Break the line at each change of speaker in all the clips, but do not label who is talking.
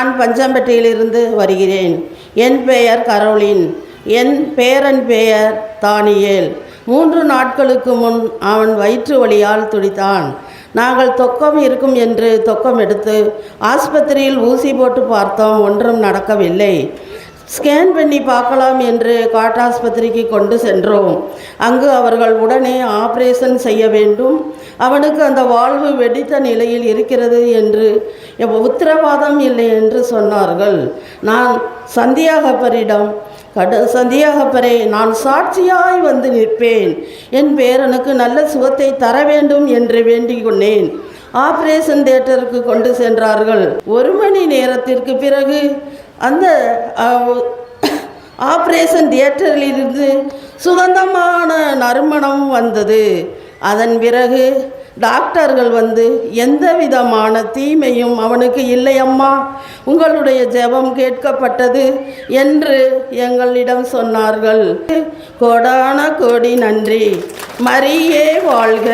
நான் பஞ்சம்பட்டியிலிருந்து வருகிறேன். என் பெயர் கரோலின். என் பேரன் பெயர் தானியேல். மூன்று நாட்களுக்கு முன் அவன் வயிற்று வழியால் துடித்தான். நாங்கள் தொக்கம் இருக்கும் என்று தொக்கம் எடுத்து ஆஸ்பத்திரியில் ஊசி போட்டு பார்த்தோம். ஒன்றும் நடக்கவில்லை. ஸ்கேன் பண்ணி பார்க்கலாம் என்று காட்டாஸ்பத்திரிக்கு கொண்டு சென்றோம். அங்கு அவர்கள் உடனே ஆபரேஷன் செய்ய வேண்டும். அவனுக்கு அந்த வாழ்வு வெடித்த நிலையில் இருக்கிறது என்று உத்தரவாதம் இல்லை என்று சொன்னார்கள். நான் சந்தியாகப்பரிடம் கட சந்தியாகப்பரே நான் சாட்சியாய் வந்து நிற்பேன். என் பேரனுக்கு நல்ல சுகத்தை தர வேண்டும் என்று வேண்டிக் கொண்டேன். ஆபரேஷன் தேட்டருக்கு கொண்டு சென்றார்கள். ஒரு மணி நேரத்திற்கு பிறகு அந்த ஆப்ரேஷன் தியேட்டரிலிருந்து சுகந்தமான நறுமணம் வந்தது. அதன் பிறகு டாக்டர்கள் வந்து எந்த விதமான தீமையும் அவனுக்கு இல்லை அம்மா உங்களுடைய ஜெபம் கேட்கப்பட்டது என்று எங்களிடம் சொன்னார்கள். கோடான கோடி நன்றி. மரியே வாழ்க.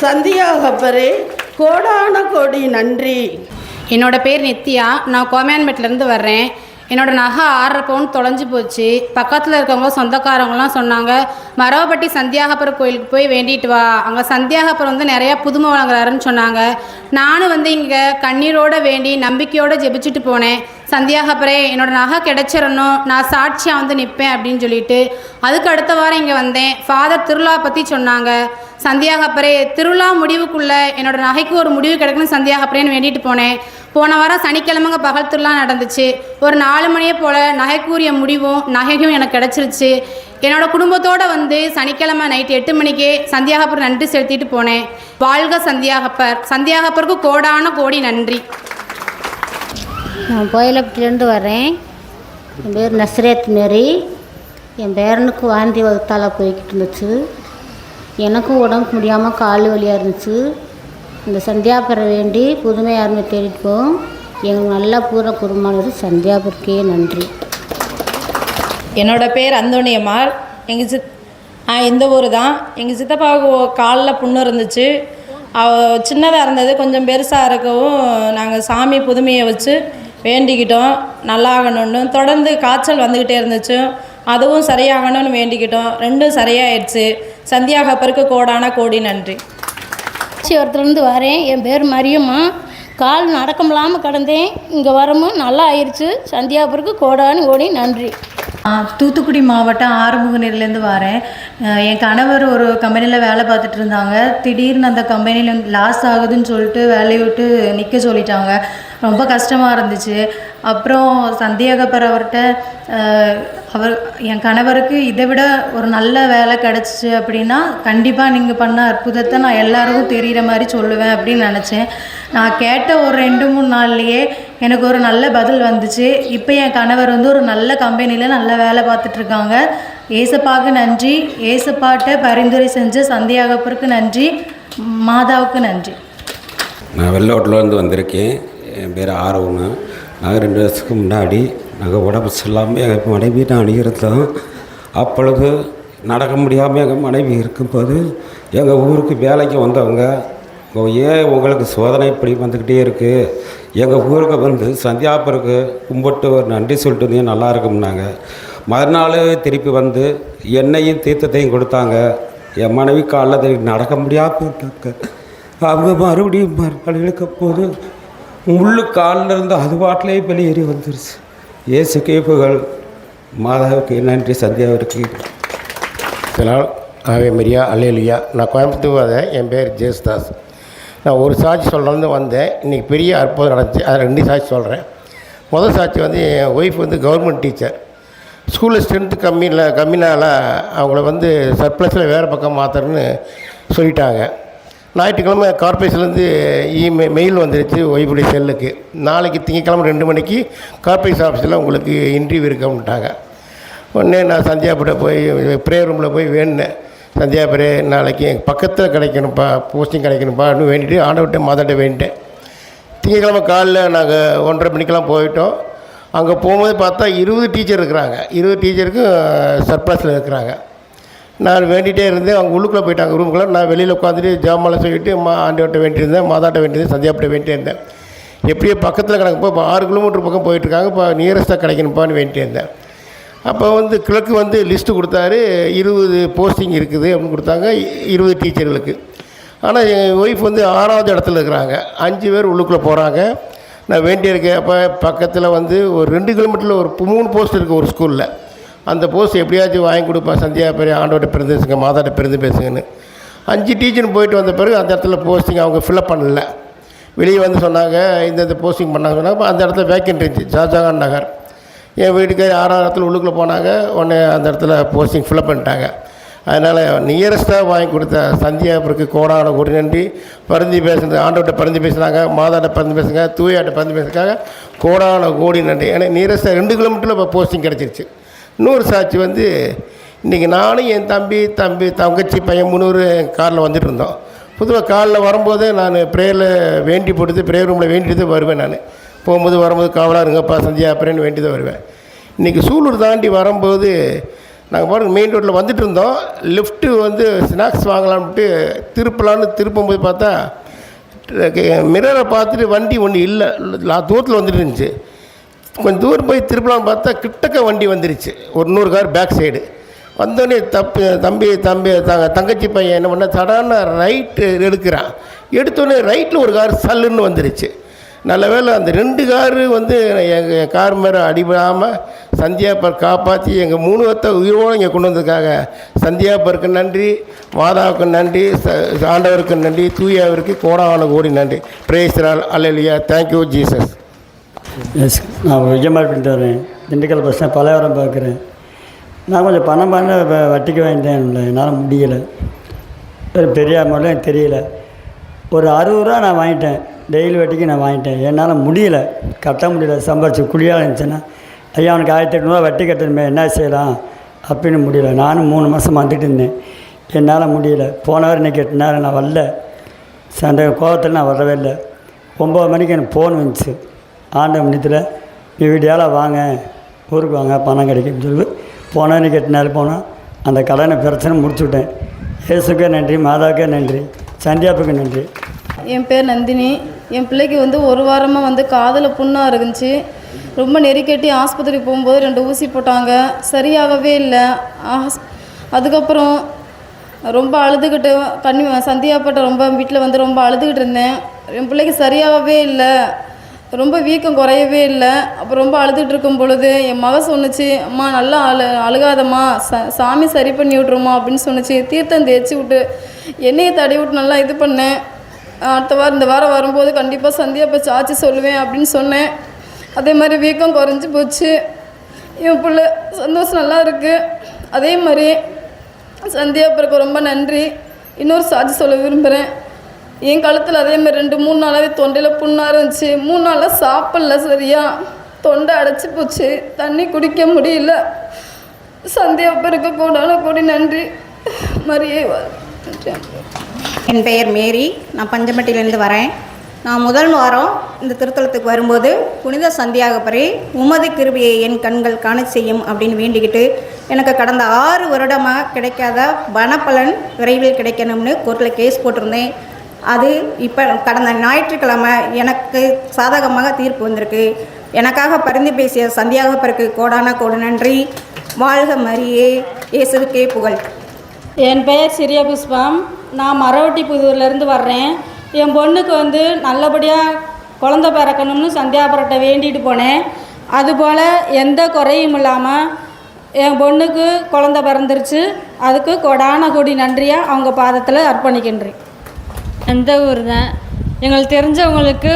சந்தியாகப்பரே கோடான கோடி நன்றி.
என்னோடய பேர் நித்யா. நான் கோமியான்பேட்டிலேருந்து வர்றேன். என்னோட நகை ஆறரை பவுன் தொலைஞ்சு போச்சு. பக்கத்தில் இருக்கவங்க சொந்தக்காரங்களாம் சொன்னாங்க மரவப்பட்டி சந்தியாகப்பர் கோயிலுக்கு போய் வேண்டிட்டு வா. அங்கே சந்தியாகப்பர் வந்து நிறையா புதுமை வழங்குறாருன்னு சொன்னாங்க. நானும் வந்து இங்கே கண்ணீரோட வேண்டி நம்பிக்கையோடு ஜெபிச்சுட்டு போனேன். சந்தியாகப்பரே என்னோட நகை கிடைச்சிடணும் நான் சாட்சியாக வந்து நிற்பேன் அப்படின்னு சொல்லிட்டு அதுக்கு அடுத்த வாரம் இங்கே வந்தேன். ஃபாதர் திருவிழா பற்றி சொன்னாங்க. சந்தியாகப்பரே திருவிழா முடிவுக்குள்ளே என்னோட நகைக்கு ஒரு முடிவு கிடைக்கணும் சந்தியாகப்பரேன்னு வேண்டிட்டு போனேன். போன வாரம் சனிக்கிழமைங்க பகல் திருவிழா நடந்துச்சு. ஒரு நாலு மணியை போல் நகைக்குரிய முடிவும் நகையும் எனக்கு கிடச்சிருச்சு. என்னோட குடும்பத்தோடு வந்து சனிக்கிழமை நைட்டு எட்டு மணிக்கே சந்தியாகப்பர் நன்றி செலுத்திட்டு போனேன். வாழ்க சந்தியாகப்பர் சந்தியாகப்பருக்கு கோடான கோடி நன்றி.
நான் கோயிலப்பட்டிலேருந்து வரேன். என் பேர் நஸ்ரேத் மேரி. என் பேரனுக்கு வாந்தி வகுத்தால் போய்கிட்டு இருந்துச்சு எனக்கும் உடம்புக்கு முடியாமல் கால் வலியாக இருந்துச்சு. இந்த சந்தியாபுரம் வேண்டி புதுமை யாருமே தேடிட்டு போவோம். எங்களுக்கு நல்லா பூர குருமானது சந்தியாபுரக்கே நன்றி.
என்னோட பேர் அந்தோணியம்மாள் எங்கள் சித் ஆ இந்த ஊர் தான் எங்கள் சித்தப்பாவுக்கு காலில் புண்ணு இருந்துச்சு. சின்னதாக இருந்தது கொஞ்சம் பெருசாக இருக்கவும் நாங்கள் சாமி புதுமையை வச்சு வேண்டிக்கிட்டோம் நல்லாகணும்னு. தொடர்ந்து காய்ச்சல் வந்துக்கிட்டே இருந்துச்சு. அதுவும் சரியாகணும்னு வேண்டிக்கிட்டோம். ரெண்டும் சரியாயிடுச்சு. சந்தியாகப்பருக்கு கோடான கோடி நன்றி.
ஒருத்தருந்து வரேன். என் பேர் மரியம்மா. கால் நடக்க முடியாமல் கிடந்தேன். இங்கே வரமும் நல்லா ஆயிடுச்சு சந்தியாபுருக்கு கோடானு கோடி நன்றி.
தூத்துக்குடி மாவட்டம் ஆறுமுகநேரிலேருந்து வரேன். என் கணவர் ஒரு கம்பெனியில் வேலை பார்த்துட்டு இருந்தாங்க. திடீர்னு அந்த கம்பெனியில் லாஸ் ஆகுதுன்னு சொல்லிட்டு வேலையை விட்டு நிற்க சொல்லிட்டாங்க. ரொம்ப கஷ்டமாக இருந்துச்சு. அப்புறம் சந்தியாகப்பர் அவர்கிட்ட அவர் என் கணவருக்கு இதை விட ஒரு நல்ல வேலை கிடச்சிச்சு அப்படின்னா கண்டிப்பாக நீங்கள் பண்ண அற்புதத்தை நான் எல்லாருக்கும் தெரிகிற மாதிரி சொல்லுவேன் அப்படின்னு நினச்சேன். நான் கேட்ட ஒரு ரெண்டு மூணு நாள்லையே எனக்கு ஒரு நல்ல பதில் வந்துச்சு. இப்போ என் கணவர் வந்து ஒரு நல்ல கம்பெனியில் நல்ல வேலை பார்த்துட்ருக்காங்க. ஏசப்பாவுக்கு நன்றி. ஏசப்பாட்ட பரிந்துரை செஞ்ச சந்தியாகப்பருக்கு நன்றி. மாதாவுக்கு நன்றி.
நான் வெள்ளோட்டிலேருந்து வந்திருக்கேன். என் பேர் ஆர்வம்னு நாங்கள் ரெண்டு வருஷத்துக்கு முன்னாடி நாங்கள் உடம்பு சரியில்லாமல் எங்கள் மனைவி நான் அணிகிறதும் அப்பொழுது நடக்க முடியாமல் எங்கள் மனைவி இருக்கும்போது எங்கள் ஊருக்கு வேலைக்கு வந்தவங்க ஏன் உங்களுக்கு சோதனை இப்படி வந்துக்கிட்டே இருக்குது எங்கள் ஊருக்கு வந்து சந்தியாப்பருக்கு கும்பிட்டு ஒரு நன்றி சொல்லிட்டு இருந்தீங்க நல்லா இருக்கும்னாங்க. மறுநாள் திருப்பி வந்து எண்ணெயும் தீர்த்தத்தையும் கொடுத்தாங்க. என் மனைவி காலைல நடக்க முடியாமல் போட்டாங்க அவங்க மறுபடியும் மறுநாள் இழுக்க போது முள்ளு காலில் இருந்து அது பாட்டிலே வெளியேறி வந்துருச்சு. இயேசு கேப்புகள் மாதாவுக்கு நன்றி சந்தியாவிற்கு.
இதனால் ஆவே மரியா அல்லேலுயா. நான் கோயம்புத்தூர் வரேன். என் பேர் ஜேசுதாஸ். நான் ஒரு சாட்சி சொல்கிறேன்னு வந்தேன். இன்றைக்கி பெரிய அற்புதம் நடந்துச்சு. அதை ரெண்டு சாட்சி சொல்கிறேன் முதல் சாட்சி வந்து என் ஒய்ஃப் வந்து கவர்மெண்ட் டீச்சர் ஸ்கூலில் ஸ்ட்ரென்த்து கம்மியில் கம்மினால அவங்கள வந்து சர்ப்ளஸில் வேறு பக்கம் மாற்றுறேன்னு சொல்லிட்டாங்க. ஞாயிற்றுக்கிழமை கார்பரேஷன்லேருந்து இமெ மெயில் வந்துருச்சு ஒய்ஃபுடைய செல்லுக்கு நாளைக்கு திங்கக்கிழமை ரெண்டு மணிக்கு கார்பரேஷன் ஆஃபீஸில் உங்களுக்கு இன்டர்வியூ இருக்கமுட்டாங்க உடனே நான் சந்தியாபுரம் போய் ப்ரேயர் ரூமில் போய் சந்தியா பிரே நாளைக்கு எங்கள் பக்கத்தில் கிடைக்கணும்ப்பா போஸ்டிங் கிடைக்கணும்ப்பான்னு வேண்டிட்டு ஆண்டவர்கிட்ட மாதாட்ட வேண்டிட்டேன். திங்கக்கிழமை காலைல நாங்கள் ஒன்றரை மணிக்கெல்லாம் போயிட்டோம். அங்கே போகும்போது பார்த்தா இருபது டீச்சர் இருக்கிறாங்க. இருபது டீச்சருக்கும் சர்ப்ளஸில் இருக்கிறாங்க. நான் வேண்டிகிட்டே இருந்தேன். அவங்க உள்ளுக்குள்ளே போயிட்டாங்க ரூமுக்குள்ளே நான் வெளியில் உட்காந்துட்டு ஜாமான் சொல்லிட்டு மா ஆண்டவர்கிட்ட வேண்டியிருந்தேன் மாதாட்ட வேண்டியிருந்தேன் சந்தியாப்பிட்ட வேண்டிட்டே இருந்தேன். எப்படியோ பக்கத்தில் கிடக்கப்போ இப்போ ஆறு கிலோமீட்டர் பக்கம் போயிட்டுருக்காங்க இப்போ நியரஸ்ட்டாக கிடைக்கணும்ப்பான்னு வேண்டிகிட்டே இருந்தேன். அப்போ வந்து கிழக்கு வந்து லிஸ்ட்டு கொடுத்தாரு. இருபது போஸ்டிங் இருக்குது அப்படின்னு கொடுத்தாங்க. இருபது டீச்சர்களுக்கு ஆனால் எங்கள் ஒய்ஃப் வந்து ஆறாவது இடத்துல இருக்கிறாங்க. அஞ்சு பேர் உள்ளுக்குள்ளே போகிறாங்க நான் வேண்டியிருக்கேன். அப்போ பக்கத்தில் வந்து ஒரு ரெண்டு கிலோமீட்டரில் ஒரு மூணு போஸ்ட் இருக்குது ஒரு ஸ்கூலில் அந்த போஸ்ட் எப்படியாச்சும் வாங்கி கொடுப்பா. சந்தியா பெரிய ஆண்டோட பிறந்து பேசுங்க மாதாட்ட பிறந்து பேசுங்கன்னு. அஞ்சு டீச்சர் போயிட்டு வந்த பிறகு அந்த இடத்துல போஸ்டிங் அவங்க ஃபில்அப் பண்ணல. வெளியே வந்து சொன்னாங்க இந்த இந்த போஸ்டிங் பண்ணாங்க சொன்னாங்க. அந்த இடத்துல வேக்கன்ட் இருந்துச்சு. ஷாஜகான் நகர். என் வீட்டுக்காரி ஆறாவது இடத்துல உள்ளுக்குள்ளே போனாங்க. உடனே அந்த இடத்துல போஸ்டிங் ஃபில்அப் பண்ணிட்டாங்க. அதனால் நியரஸ்ட்டாக வாங்கி கொடுத்த சந்தியாபுருக்கு கோடான கோடி நன்றி. பருந்தி பேசுனது ஆண்டோட்ட பருந்தி பேசுனாங்க மாதாட்ட பருந்து பேசுங்க தூயாட்ட பருந்து பேசுகிறாங்க கோடான கோடி நன்றி. ஏன்னா நியரஸ்ட்டாக ரெண்டு கிலோமீட்டரில் இப்போ போஸ்டிங் கிடச்சிருச்சு. இன்னொரு சாட்சி வந்து இன்றைக்கி நானும் என் தம்பி தம்பி தங்கச்சி பையன் முன்னூறு காரில் வந்துட்டு இருந்தோம். பொதுவாக காலில் வரும்போது நான் ப்ரேயரில் வேண்டி போட்டு ப்ரேயர் ரூமில் வேண்டிட்டு வருவேன் நான். போகும்போது வரும்போது காவலாக இருங்கப்பா சந்தியா அப்படின்னு வேண்டி தான் வருவேன். இன்றைக்கி சூலூர் தாண்டி வரும்போது நாங்கள் பாருங்கள் மெயின் ரோட்டில் வந்துட்டு இருந்தோம். லெஃப்ட்டு வந்து ஸ்நாக்ஸ் வாங்கலாம்ட்டு திருப்பலான்னு திருப்பும் போய் பார்த்தா மிரரை பார்த்துட்டு வண்டி ஒன்று இல்லை. தூரத்தில் வந்துட்டு இருந்துச்சு. கொஞ்சம் தூரம் போய் திருப்பலாம்னு பார்த்தா கிட்டக்க வண்டி வந்துருச்சு. ஒரு நூறு கார் பேக் சைடு வந்தோடனே தப்பு தம்பி தம்பி தங்க தங்கச்சி பையன் என்ன பண்ண சடான ரைட்டு எடுக்கிறான். எடுத்தோடனே ரைட்டில் ஒரு கார் சல்லுன்னு வந்துருச்சு. நல்ல வேளை அந்த ரெண்டு காரு வந்து எங்கள் கார் மேலே அடிபடாமல் சந்தியாப்பர் காப்பாற்றி எங்கள் மூணு வத்த உயிரோடு இங்கே கொண்டு வந்ததுக்காக சந்தியாப்பருக்கு நன்றி மாதாவுக்கு நன்றி ச ஆண்டவருக்கு நன்றி தூயாவிற்கு கோடாவான கோடி நன்றி. பிரேசரால் அல்லலியா தேங்க்யூ ஜீசஸ்
எஸ் நான் விஜயமார்பிட்டு வரேன். திண்டுக்கல் பஸ் ஸ்டாண்ட் பலவரம் பார்க்குறேன். நான் கொஞ்சம் பணம் பண்ண வ- வட்டிக்கு வாங்கிட்டேன் என்னால் முடியலை. பெரிய அமௌண்ட்டும் எனக்கு தெரியல. ஒரு அறுபது ரூபா நான் வாங்கிட்டேன். டெய்லி வட்டிக்கு நான் வாங்கிட்டேன். என்னால் முடியல. கட்ட முடியல. சம்பாரிச்சு குழியாக இருந்துச்சுன்னா ஐயா அவனுக்கு ஆயிரத்தி எட்நூறுவா வட்டி கட்டணுமே என்ன செய்யலாம்? அப்படின்னு முடியல. நானும் மூணு மாதம் வந்துட்டு இருந்தேன். என்னால் முடியல. போன வாரம் இன்னைக்கு எட்டு நேரம் நான் வரல. அந்த கோபத்தில் நான் வரவே இல்லை. ஒம்பது மணிக்கு எனக்கு ஃபோன் வந்துச்சு. ஆண்ட மணியத்தில் நீ வீடியால் வாங்க. ஊருக்கு வாங்க. பணம் கிடைக்கும்னு சொல்லி போனால் இன்னைக்கு எட்டு நாள் போனோம். அந்த கடனை பிரச்சனை முடிச்சு விட்டேன் இயேசுக்கே நன்றி மாதாவுக்கே நன்றி சந்தியாப்புக்கு நன்றி.
என் பேர் நந்தினி. என் பிள்ளைக்கு வந்து ஒரு வாரமாக வந்து காதில் புண்ணாக இருந்துச்சு. ரொம்ப நெருக்கட்டி ஆஸ்பத்திரி போகும்போது ரெண்டு ஊசி போட்டாங்க. சரியாகவே இல்லை. அதுக்கப்புறம் ரொம்ப அழுதுகிட்டு கண்ணி சந்தியாப்பட்ட ரொம்ப வீட்டில் வந்து ரொம்ப அழுதுகிட்டு இருந்தேன். என் பிள்ளைக்கு சரியாகவே இல்லை. ரொம்ப வீக்கம் குறையவே இல்லை. அப்போ ரொம்ப அழுதுகிட்டு இருக்கும் பொழுது என் மக சொன்னுச்சு அம்மா நல்லா அழு அழுகாதம்மா. ச சாமி சரி பண்ணி விட்ருமா அப்படின்னு சொன்னுச்சு. தீர்த்தம் தேய்ச்சி விட்டு எண்ணெயை தடவி விட்டு நல்லா இது பண்ணேன். அடுத்த வாரம் இந்த வாரம் வரும்போது கண்டிப்பாக சந்தியாப்பா சாச்சி சொல்லுவேன் அப்படின்னு சொன்னேன். அதே மாதிரி வீக்கம் குறைஞ்சி போச்சு. என் பிள்ளை சந்தோஷம் நல்லா இருக்குது அதே மாதிரி சந்தியா சந்தியாப்பருக்கு ரொம்ப நன்றி. இன்னொரு சாட்சி சொல்ல விரும்புகிறேன் என் காலத்தில் அதே மாதிரி ரெண்டு மூணு நாளாகவே தொண்டையில் புண்ணாக இருந்துச்சு. மூணு நாளாக சாப்பிடல சரியா. தொண்டை அடைச்சி போச்சு. தண்ணி குடிக்க முடியல. சந்தியாப்பருக்கு கூடான கூடி நன்றி. மரியே நன்றி
என் பெயர் மேரி. நான் பஞ்சமட்டியிலேருந்து வரேன். நான் முதல் வாரம் இந்த திருத்தலத்துக்கு வரும்போது புனித சந்தியாகப்பரே உமது கிருபியை என் கண்கள் காண செய்யும் அப்படின்னு வேண்டிக்கிட்டு எனக்கு கடந்த ஆறு வருடமாக கிடைக்காத பணப்பலன் விரைவில் கிடைக்கணும்னு கோர்ட்டில் கேஸ் போட்டிருந்தேன். அது இப்போ கடந்த ஞாயிற்றுக்கிழமை எனக்கு சாதகமாக தீர்ப்பு வந்திருக்கு. எனக்காக பரிந்து பேசிய சந்தியாகப்பருக்கு கோடான கோடு நன்றி. வாழ்க மரியே. இயேசுக்கே புகழ்.
என் பெயர் சிறிய புஷ்பம் நான் மரவட்டி புதூர்லேருந்து வர்றேன். என் பொண்ணுக்கு வந்து நல்லபடியாக குழந்த பிறக்கணும்னு சந்தியாபுரத்தை வேண்டிட்டு போனேன். அதுபோல் எந்த குறையும் இல்லாமல் என் பொண்ணுக்கு குழந்த பிறந்துருச்சு. அதுக்கு கொடான கொடி நன்றியாக அவங்க பாதத்தில் அர்ப்பணிக்கின்றேன்.
எந்த ஊர் தான் எங்களுக்கு தெரிஞ்சவங்களுக்கு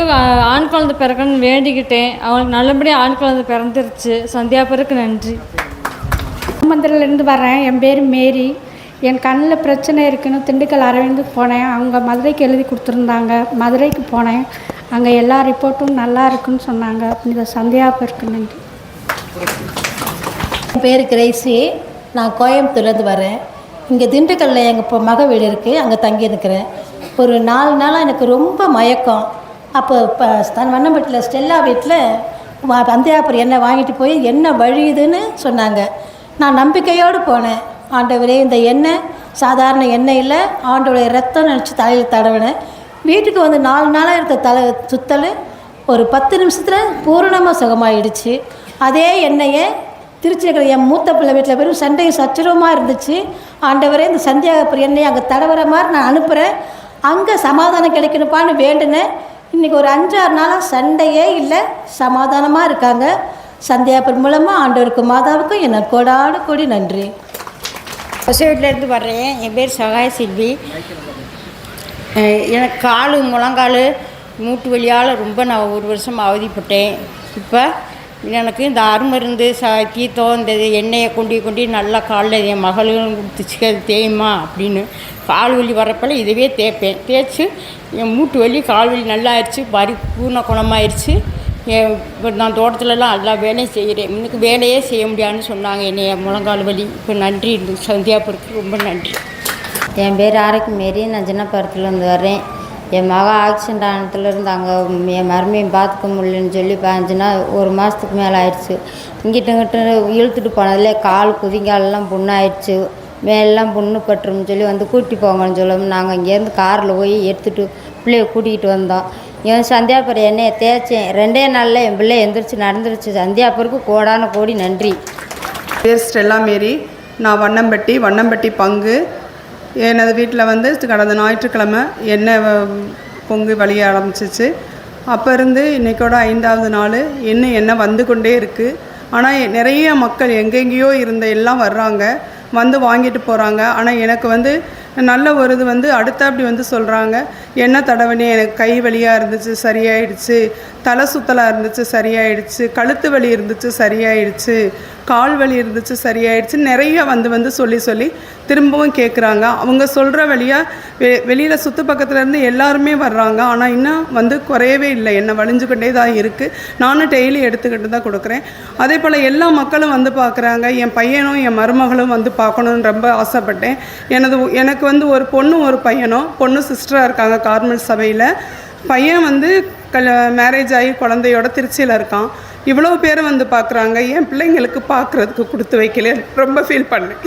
ஆண் குழந்தை பிறக்கணும்னு வேண்டிக்கிட்டேன். அவங்களுக்கு நல்லபடியாக ஆண் குழந்தை பிறந்துருச்சு. சந்தியாபருக்கு நன்றி.
மந்திரிலேருந்து வரேன் என் பேர் மேரி. என் கண்ணில் பிரச்சனை இருக்குன்னு திண்டுக்கல் அரவிந்து போனேன். அவங்க மதுரைக்கு எழுதி கொடுத்துருந்தாங்க. மதுரைக்கு போனேன். அங்கே எல்லா ரிப்போர்ட்டும் நல்லா இருக்குன்னு சொன்னாங்க. இந்த சந்தியாபருக்கு நன்றி.
என் பேர் கிரேசி. நான் கோயம்புத்தூர்லேருந்து வரேன். இங்கே திண்டுக்கல்லில் எங்கள் இப்போ மக வீடு இருக்குது அங்கே தங்கி இருக்கிறேன் ஒரு நாலு நாளாக எனக்கு ரொம்ப மயக்கம். அப்போ இப்போ தன் வண்ணம்பட்டியில் ஸ்டெல்லா வீட்டில் சந்தியாபுரம் என்ன வாங்கிட்டு போய் என்ன வழியுதுன்னு சொன்னாங்க. நான் நம்பிக்கையோடு போனேன். ஆண்டவரே இந்த எண்ணெய் சாதாரண எண்ணெய் இல்லை ஆண்டோடைய ரத்தம் நினச்சி தலையில் தடவினேன் வீட்டுக்கு வந்து நாலு நாளாக இருக்க தலை சுத்தல்
ஒரு பத்து நிமிஷத்தில் பூரணமாக சுகமாயிடுச்சு. அதே எண்ணெயை திருச்சி இருக்கிற என் மூத்த பிள்ளை வீட்டில் வெறும் சண்டையும் சச்சரவமாக இருந்துச்சு. ஆண்டவரே இந்த சந்தியாகப்பர் எண்ணெயை அங்கே தடவுற மாதிரி நான் அனுப்புகிறேன் அங்கே சமாதானம் கிடைக்கணுப்பான்னு வேண்டுனேன். இன்றைக்கி ஒரு அஞ்சாறு நாளாக சண்டையே இல்லை சமாதானமாக இருக்காங்க. சந்தியாபர் மூலமாக ஆண்டவருக்கும் மாதாவுக்கும் என்ன கோடாடு கோடி நன்றி.
வீட்டிலேருந்து வர்றேன். என் பேர் சகாய செல்வி எனக்கு கால் முழங்கால் மூட்டு வலியால் ரொம்ப நான் ஒரு வருஷம் அவதிப்பட்டேன். இப்போ எனக்கு இந்த அருமருந்து ச தீர்த்தம் இந்த எண்ணெயை கொண்டு கொண்டு நல்லா காலில் என் மகளும் கொடுத்துச்சு அது தேயுமா அப்படின்னு கால் வலி வரப்பல இதுவே தேய்ப்பேன். தேய்ச்சி என் மூட்டு வலி கால் வலி நல்லா ஆயிடுச்சு பரி பூர்ண குணமாயிருச்சு. இப்போ நான் தோட்டத்துலலாம் எல்லா வேலையும் செய்கிறேன். எனக்கு வேலையே செய்ய முடியாதுன்னு சொன்னாங்க என்னைய முழங்கால் வலி. இப்போ நன்றி சந்தியாபுரத்துக்கு ரொம்ப நன்றி.
என் பேர் ஆரோக்கிய மாரி. நான் சின்னப்பரத்துலேருந்து வரேன் என் மகன் ஆக்சிடென்ட் ஆனதுலேருந்து அங்கே என் மருமையும் பார்த்துக்க முடியலன்னு சொல்லி பாஞ்சுன்னா ஒரு மாதத்துக்கு மேலே ஆயிடுச்சு. இங்கிட்ட இங்கிட்ட இழுத்துட்டு போனதுலே கால் குதிங்காலெல்லாம் புண்ணாயிடுச்சு. மேலெல்லாம் புண்ணு பட்டுருன்னு சொல்லி வந்து கூட்டி போங்கன்னு சொல்லவும் நாங்கள் இங்கேருந்து காரில் போய் எடுத்துகிட்டு பிள்ளைய கூட்டிகிட்டு வந்தோம். என் சந்தியாபுரம் என்னையை தேய்ச்சேன். ரெண்டே நாளில் என் பிள்ளை எந்திரிச்சு நடந்துருச்சு. சந்தியாபுருக்கு கோடான கோடி நன்றி.
பேர் ஸ்டெல்லா மேரி நான் வண்ணம்பட்டி வண்ணம்பட்டி பங்கு. எனது வீட்டில் வந்து கடந்த ஞாயிற்றுக்கிழமை எண்ணெய் பொங்கு வழிய ஆரம்பிச்சிச்சு. அப்போ இருந்து இன்றைக்கோட ஐந்தாவது நாள் இன்னும் எண்ணெய் வந்து கொண்டே இருக்குது ஆனால் நிறைய மக்கள் எங்கெங்கேயோ இருந்த எல்லாம் வர்றாங்க. வந்து வாங்கிட்டு போகிறாங்க ஆனால் எனக்கு வந்து நல்ல ஒரு இது வந்து அடுத்தாப்படி வந்து சொல்கிறாங்க என்ன தடவனே எனக்கு கை வலியாக இருந்துச்சு சரியாயிடுச்சு. தலை சுத்தலாக இருந்துச்சு சரியாயிடுச்சு. கழுத்து வலி இருந்துச்சு சரியாயிடுச்சு. கால் வலி இருந்துச்சு சரியாயிடுச்சு நிறைய வந்து வந்து சொல்லி சொல்லி திரும்பவும் கேட்குறாங்க அவங்க சொல்கிற வழியாக வெ வெளியில் சுற்று பக்கத்துலேருந்து எல்லாருமே வர்றாங்க. ஆனால் இன்னும் வந்து குறையவே இல்லை. என்னை வலிஞ்சுக்கிட்டே தான் இருக்குது நானும் டெய்லி எடுத்துக்கிட்டு தான் கொடுக்குறேன். அதே போல் எல்லா மக்களும் வந்து பார்க்குறாங்க என் பையனும் என் மருமகளும் வந்து பார்க்கணுன்னு ரொம்ப ஆசைப்பட்டேன். எனது எனக்கு வந்து ஒரு பொண்ணும் ஒரு பையனும் பொண்ணு சிஸ்டராக இருக்காங்க கார்மல் சபையில். பையன் வந்து கல் மேரேஜ் ஆகி குழந்தையோட திருச்சியில் இருக்கான். இவ்வளோ பேர் வந்து பார்க்குறாங்க என் பிள்ளைங்களுக்கு பார்க்குறதுக்கு கொடுத்து வைக்கல. ரொம்ப ஃபீல் பண்ணேன்.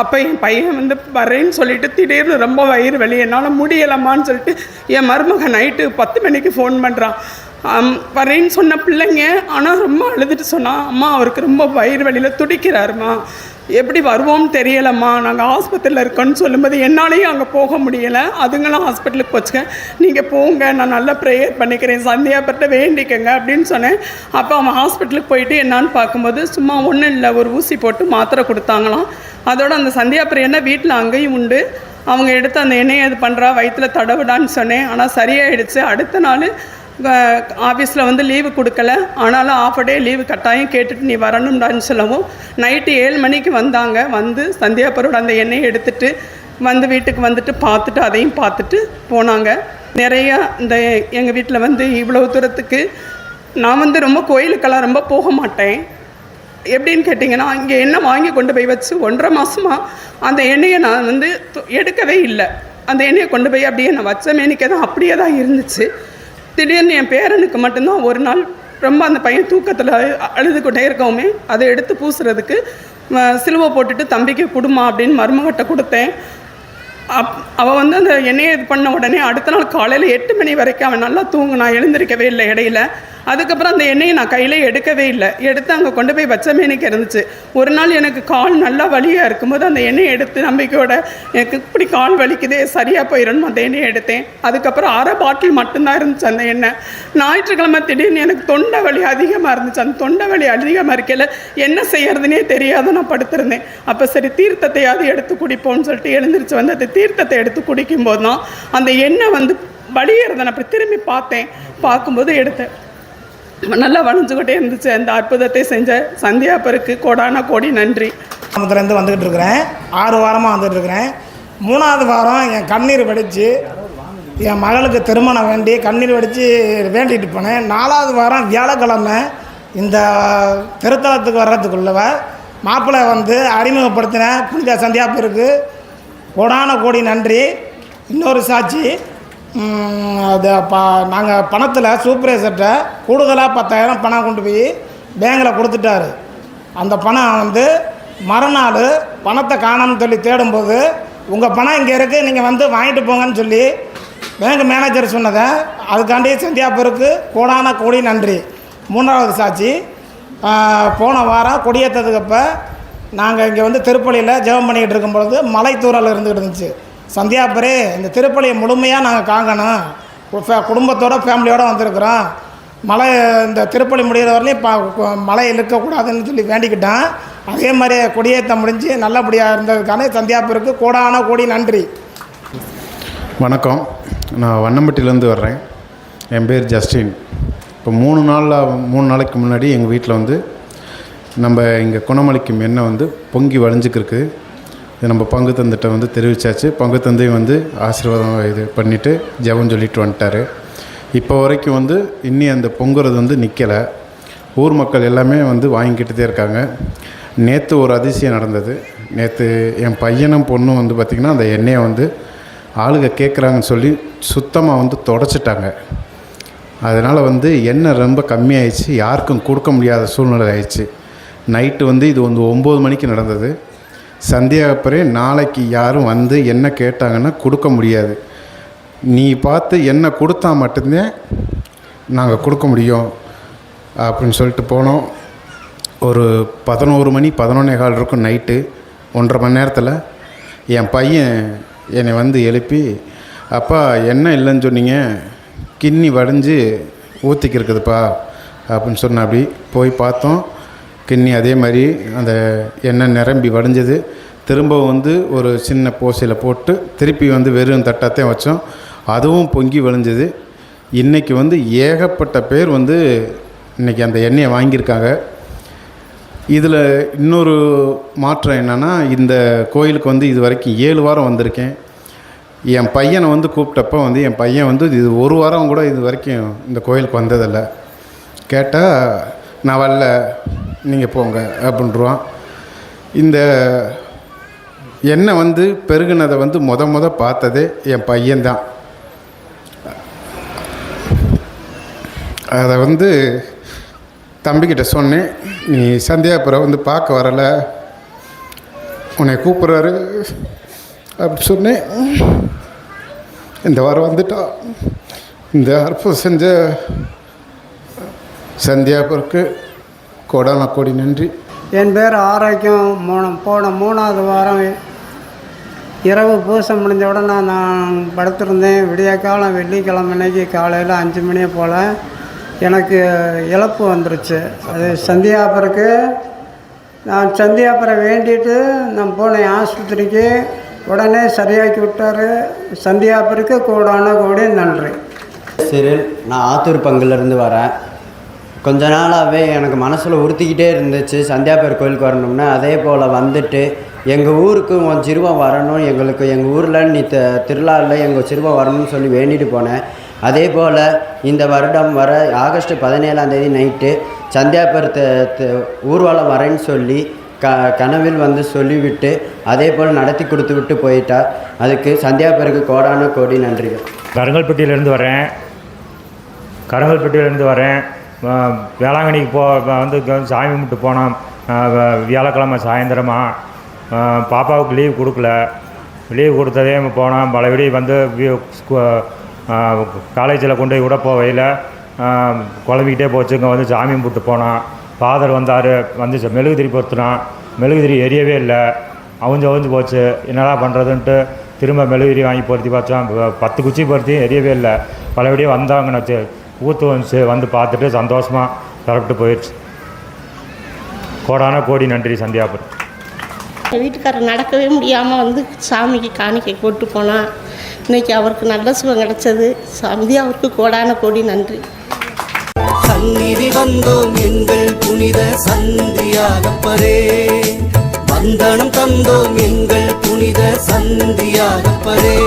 அப்போ என் பையன் வந்து வரேன்னு சொல்லிட்டு திடீர்னு ரொம்ப வயிறு வலி. என்னால் முடியலம்மான்னு சொல்லிட்டு என் மருமகன் நைட்டு பத்து மணிக்கு ஃபோன் பண்ணுறான் வரேன்னு சொன்ன பிள்ளைங்க ஆனால் ரொம்ப அழுதுட்டு சொன்னான். அம்மா அவருக்கு ரொம்ப வயிறு வலியில் துடிக்கிறாருமா. எப்படி வருவோம்னு தெரியலம்மா. நாங்கள் ஆஸ்பத்திரியில் இருக்கோன்னு சொல்லும்போது என்னாலேயும் அங்கே போக முடியலை. அதுங்களும் ஹாஸ்பிட்டலுக்கு போச்சுங்க. நீங்கள் போங்க நான் நல்லா ப்ரேயர் பண்ணிக்கிறேன். சந்தியாபர்கிட்ட வேண்டிக்கங்க அப்படின்னு சொன்னேன். அப்போ அவன் ஹாஸ்பிட்டலுக்கு போயிட்டு என்னான்னு பார்க்கும்போது சும்மா ஒன்றும் இல்லை ஒரு ஊசி போட்டு மாத்திரை கொடுத்தாங்களாம். அதோட அந்த சந்தியாபுரம் எண்ணெய் வீட்டில் அங்கேயும் உண்டு. அவங்க எடுத்து அந்த எண்ணெயை இது பண்ணுறா வயிற்றில் தடவிடான்னு சொன்னேன். ஆனால் சரியாயிடுச்சு. அடுத்த நாள் ஆஃபீஸில் வந்து லீவு கொடுக்கல. ஆனாலும் ஆஃப் டே லீவு கட்டாயம் கேட்டுட்டு நீ வரணும்டான்னு சொல்லவும் நைட்டு ஏழு மணிக்கு வந்தாங்க. வந்து சந்தியாபுரோட அந்த எண்ணெயை எடுத்துட்டு வந்து வீட்டுக்கு வந்துட்டு பார்த்துட்டு அதையும் பார்த்துட்டு போனாங்க. நிறையா இந்த எங்கள் வீட்டில் வந்து இவ்வளோ தூரத்துக்கு நான் வந்து ரொம்ப கோயிலுக்கெல்லாம் ரொம்ப போக மாட்டேன். எப்படின்னு கேட்டிங்கன்னா இங்கே எண்ணெய் வாங்கி கொண்டு போய் வச்சு ஒன்றரை மாதமாக அந்த எண்ணெயை நான் வந்து து- எடுக்கவே இல்லை. அந்த எண்ணெயை கொண்டு போய் அப்படியே நான் வச்ச மேனிக்கே தான் அப்படியே தான் இருந்துச்சு. திடீர்னு என் பேரனுக்கு மட்டும்தான் ஒரு நாள் ரொம்ப அந்த பையன் தூக்கத்தில் அழுதுகிட்டே இருக்கவுமே அதை எடுத்து பூசுறதுக்கு சிலுவை போட்டுட்டு தம்பிக்கு கொடுமா அப்படின்னு மருமகிட்ட கொடுத்தேன். அப் அவள் வந்து அந்த எண்ணெயை இது பண்ண உடனே அடுத்த நாள் காலையில் எட்டு மணி வரைக்கும் அவன் நல்லா தூங்கினான் எழுந்திருக்கவே இல்லை இடையில. அதுக்கப்புறம் அந்த எண்ணெயை நான் கையில் எடுக்கவே இல்லை. எடுத்து அங்கே கொண்டு போய் வச்ச மேனிக்கு இருந்துச்சு. ஒரு நாள் எனக்கு கால் நல்லா வலியாக இருக்கும்போது அந்த எண்ணெயை எடுத்து நம்பிக்கையோட எனக்கு இப்படி கால் வலிக்குதே சரியாக போயிடணும் அந்த எண்ணெயை எடுத்தேன். அதுக்கப்புறம் அரை பாட்டில் மட்டும்தான் இருந்துச்சு அந்த எண்ணெய். ஞாயிற்றுக்கிழமை திடீர்னு எனக்கு தொண்டை வலி அதிகமாக இருந்துச்சு. அந்த தொண்டை வலி அதிகமாக இருக்கையில் என்ன செய்யறதுனே தெரியாத நான் படுத்திருந்தேன். அப்போ சரி தீர்த்தத்தையாவது எடுத்து குடிப்போம்னு சொல்லிட்டு எழுந்திரிச்சு வந்து அந்த தீர்த்தத்தை எடுத்து குடிக்கும்போது தான் அந்த எண்ணெய் வந்து வலியறதை நான் அப்படி திரும்பி பார்த்தேன். பார்க்கும்போது எடுத்தேன் நல்லா வளைஞ்சுக்கிட்டே இருந்துச்சு. அந்த அற்புதத்தை செஞ்ச சந்தியாப்பருக்கு கோடான கோடி நன்றி.
கிராமத்துலேருந்து வந்துக்கிட்டு இருக்கிறேன். ஆறு வாரமாக வந்துட்டு இருக்கிறேன். மூணாவது வாரம் என் கண்ணீர் வடித்து என் மகளுக்கு திருமணம் வேண்டி கண்ணீர் வடித்து வேண்டிட்டு போனேன். நாலாவது வாரம் வியாழக்கிழமை இந்த திருத்தலத்துக்கு வர்றதுக்குள்ளவ மாப்பிள்ளை வந்து அறிமுகப்படுத்தின புனித சந்தியாப்பருக்கு. கோடான கோடி நன்றி. இன்னொரு சாட்சி அது ப நாங்கள் பணத்தில் சூப்பரேசர்கிட்ட கூடுதலாக பத்தாயிரம் பணம் கொண்டு போய் பேங்கில் கொடுத்துட்டாரு. அந்த பணம் வந்து மறுநாள் பணத்தை காணோம்னு சொல்லி தேடும்போது உங்கள் பணம் இங்கே இருக்குது நீங்கள் வந்து வாங்கிட்டு போங்கன்னு சொல்லி பேங்க் மேனேஜர் சொன்னதை அதுக்காண்டி சந்தியாப்பூருக்கு கோடான கோடி நன்றி. மூன்றாவது சாட்சி போன வாரம் கொடியேற்றதுக்கப்போ நாங்கள் இங்கே வந்து திருப்பள்ளியில் ஜெபம் பண்ணிக்கிட்டு இருக்கும் பொழுது மலை இருந்துக்கிட்டு இருந்துச்சு. சந்தியாபுரே இந்த திருப்பள்ளியை முழுமையாக நாங்கள் காங்கணும். ஃபே- குடும்பத்தோட ஃபேமிலியோடு வந்திருக்கிறோம். மலை இந்த திருப்பள்ளி முடிகிற வரலையும் பா மலை இழுக்கக்கூடாதுன்னு சொல்லி வேண்டிக்கிட்டேன் அதே மாதிரி கொடியேற்றம் முடிஞ்சு நல்லபடியாக இருந்ததுக்கான சந்தியாபுருக்கு கோடான கோடி நன்றி.
வணக்கம். நான் வண்ணம்பட்டியிலேருந்து வர்றேன். என் பேர் ஜஸ்டின். இப்போ மூணு நாளில் மூணு நாளைக்கு முன்னாடி எங்கள் வீட்டில் வந்து நம்ம இங்கே குணமளிக்கும் எண்ணெய் வந்து பொங்கி வளைஞ்சிக்கிருக்கு இது நம்ம பங்கு தந்துட்ட வந்து தெரிவித்தாச்சு பங்கு தந்தையும் வந்து ஆசீர்வாதம் இது பண்ணிவிட்டு ஜெபம் சொல்லிட்டு வந்துட்டார். இப்போ வரைக்கும் வந்து இன்னி அந்த பொங்குறது வந்து நிற்கலை ஊர் மக்கள் எல்லாமே வந்து வாங்கிக்கிட்டே இருக்காங்க. நேற்று ஒரு அதிசயம் நடந்தது. நேற்று என் பையனும் பொண்ணும் வந்து பார்த்திங்கன்னா அந்த எண்ணெயை வந்து ஆளுங்க கேட்குறாங்கன்னு சொல்லி சுத்தமாக வந்து தொடச்சிட்டாங்க. அதனால் வந்து எண்ணெய் ரொம்ப கம்மியாயிடுச்சு. யாருக்கும் கொடுக்க முடியாத சூழ்நிலை ஆயிடுச்சு. நைட்டு வந்து இது வந்து ஒம்பது மணிக்கு நடந்தது. சந்தியாகப்பரே நாளைக்கு யாரும் வந்து என்ன கேட்டாங்கன்னா கொடுக்க முடியாது. நீ பார்த்து என்ன கொடுத்தா மட்டும்தான் நாங்கள் கொடுக்க முடியும். அப்படின்னு சொல்லிட்டு போனோம். ஒரு பதினோரு மணி பதினொன்னே கால் இருக்கும் நைட்டு. ஒன்றரை மணி நேரத்தில் என் பையன் என்னை வந்து எழுப்பி அப்பா என்ன இல்லைன்னு சொன்னீங்க? கிண்ணி வடைஞ்சு ஊற்றிக்கிருக்குதுப்பா அப்படின்னு சொன்ன அப்படி போய் பார்த்தோம். கிண்ணி அதே மாதிரி அந்த எண்ணெய் நிரம்பி வடிஞ்சது. திரும்ப வந்து ஒரு சின்ன போசையில் போட்டு திருப்பி வந்து வெறும் தட்டாத்தையும் வச்சோம். அதுவும் பொங்கி வழிஞ்சது. இன்றைக்கி வந்து ஏகப்பட்ட பேர் வந்து இன்றைக்கி அந்த எண்ணெயை வாங்கியிருக்காங்க. இதில் இன்னொரு மாற்றம் என்னென்னா இந்த கோயிலுக்கு வந்து இது வரைக்கும் ஏழு வாரம் வந்திருக்கேன். என் பையனை வந்து கூப்பிட்டப்போ வந்து என் பையன் வந்து இது ஒரு வாரம் கூட இது வரைக்கும் இந்த கோயிலுக்கு வந்ததில்லை. கேட்டால் நான் வரல. நீங்கள் போங்க அப்படின்றான் இந்த என்னை வந்து பெருகுனதை வந்து முத முத பார்த்ததே என் பையன்தான். அதை வந்து தம்பிக்கிட்ட சொன்னேன் நீ சந்தியாபுரம் வந்து பார்க்க வரலை. உன்னை கூப்பிட்றாரு. அப்படி சொன்னேன். இந்த வாரம் வந்துட்டா. இந்த அற்புதம் செஞ்ச சந்தியாபுருக்கு கோடான கோடி நன்றி.
என் பேர் ஆரோக்கியம். மூணு போன மூணாவது வாரம் இரவு பூசை முடிஞ்ச உடனே நான் படுத்திருந்தேன். விடிய காலம் வெள்ளிக்கிழமை அன்னைக்கு காலையில் அஞ்சு மணியை போல் எனக்கு இழப்பு வந்துருச்சு. அது சந்தியாபுரக்கு நான் சந்தியாபுரை வேண்டிட்டு நான் போனேன் ஆஸ்பத்திரிக்கு உடனே சரியாக்கி விட்டார். சந்தியாபுருக்கு கோடான கோடி நன்றி.
சிறில் நான் ஆத்தூர் பங்குலேருந்து வரேன். கொஞ்ச நாளாகவே எனக்கு மனசில் உறுத்திக்கிட்டே இருந்துச்சு. சந்தியாபேர் கோயிலுக்கு வரணும்னா. அதே போல் வந்துட்டு எங்கள் ஊருக்கு உன் சிறுவன் வரணும் எங்களுக்கு எங்கள் ஊரில் நீ த திருவிழாவில் எங்கள் சிறுவன் வரணும்னு சொல்லி வேண்டிட்டு போனேன். அதே போல் இந்த வருடம் வர ஆகஸ்ட் பதினேழாம் தேதி நைட்டு சந்தியாபேர் த- த- ஊர்வலம் வரேன்னு சொல்லி க கனவில் வந்து சொல்லிவிட்டு அதே போல் நடத்தி கொடுத்து விட்டு போயிட்டா. அதுக்கு சந்தியாபேருக்கு கோடான கோடி நன்றிகள்.
கருங்கல்பட்டியிலேருந்து வரேன். கருங்கல்பட்டியிலேருந்து வரேன். வேளாங்கண்ணிக்கு போ வந்து சாமி கும்பிட்டு போனோம் வ- வியாழக்கிழமை சாயந்தரமாக பாப்பாவுக்கு லீவ் கொடுக்கல. லீவ் கொடுத்ததே போனோம் பலபடி வந்து காலேஜில் கொண்டு போய் விட போவையில் குழம்பிக்கிட்டே போச்சு. இங்கே வந்து சாமி கும்பிட்டு போனோம் ஃபாதர் வந்தார் வந்து மெழுகுதிரி பொருத்தினான் மெழுகுதிரி எரியவே இல்லை. அவிஞ்சு அவிஞ்சு போச்சு. என்னடா பண்ணுறதுன்ட்டு திரும்ப மெழுகுதிரி வாங்கி பொருத்தி பார்த்தோம் பத்து குச்சி பொருத்தியும் எரியவே இல்லை. பலபடியும் வந்தாங்கன்னு ஊற்று வந்துச்சு வந்து பார்த்துட்டு சந்தோஷமாக புறப்பட்டு போயிடுச்சு கோடான கோடி நன்றி சந்தியாபுரம்
என் வீட்டுக்காரர் நடக்கவே முடியாமல் வந்து சாமிக்கு காணிக்கை போட்டு போனான் இன்னைக்கு அவருக்கு நல்ல சுகம் கிடைச்சது. சாமி அவருக்கு கோடான கோடி நன்றி.
சந்நிதி வந்தோம் எங்கள் புனித சந்தியாகப்பரே. வந்தனம் தந்தோம் எங்கள் புனித சந்தியாகப்பரே.